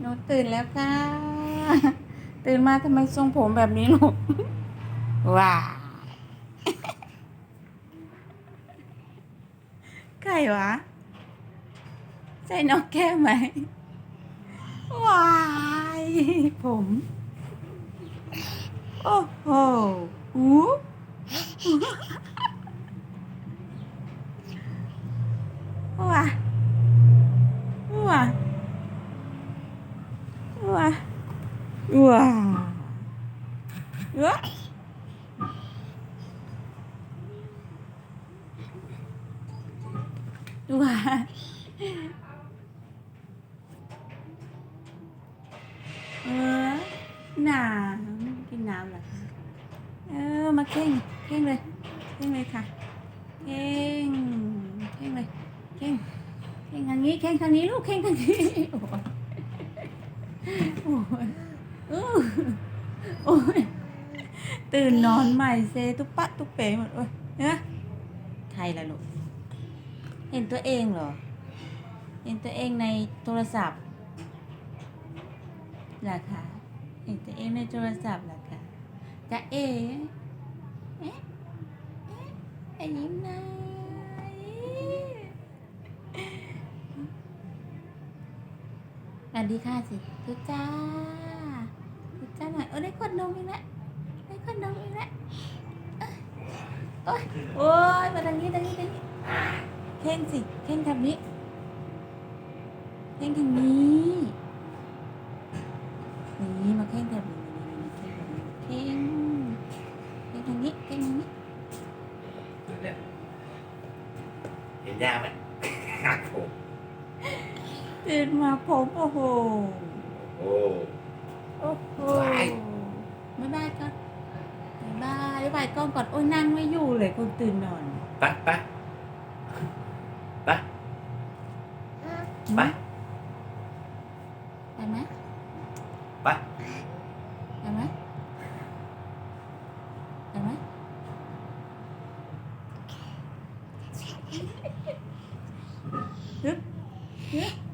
หนูตื่นแล้วค่ะ ตื่นมาทำไมทรงผมแบบนี้ลูกว้าใครวะใช่นกแก้วไหมว้ายผม โอ้โหหูว้าว้าว้า ว้าว้าว้าเออน้ำกินน้ำเหรอคะเออ มาเข่งเข่งเลยเข่งเลยค่ะเข่งเข่งเลยเข่งเข่งทางนี้เข่งทางนี้ลูกเข่งทางนี้โอ้ย โอ้ยตื่นนอนใหม่เซตุกปะตุกเป๋หมดโอ้ยเนะใครล่ะลูกเห็นตัวเองเหรอ เห็นตัวเองในโทรศัพท์หรอคะเห็นตัวเองในโทรศัพท์หรอคะจะเอ๋เอ๊ะเอ๊ะยิ้มหนะสวัสดีค่ะสิทุกจ้า นมอีกแล้วได้ขวดนมอีกแล้วเอ้ยโอ้ยโอ้ยมาทางนี้ทางนี้ทางนี้เข่งสิเข่งทำนี้เข่งทางนี้นี่มาเข่งทางนี้เข่งเข่งทางนี้เข่งทางนี้เนี่ยเห็นยากไหมหักผมตื่นมาผมโอ้โหโอ้โอ้โหายบ๊ายบายกล้องก่อนโอ้ยนั่งไม่อยู่เลยคนตื่นนอนไปไปไปไปไปไหมไปไปไหมไปไหมฮึบฮึบอ้าว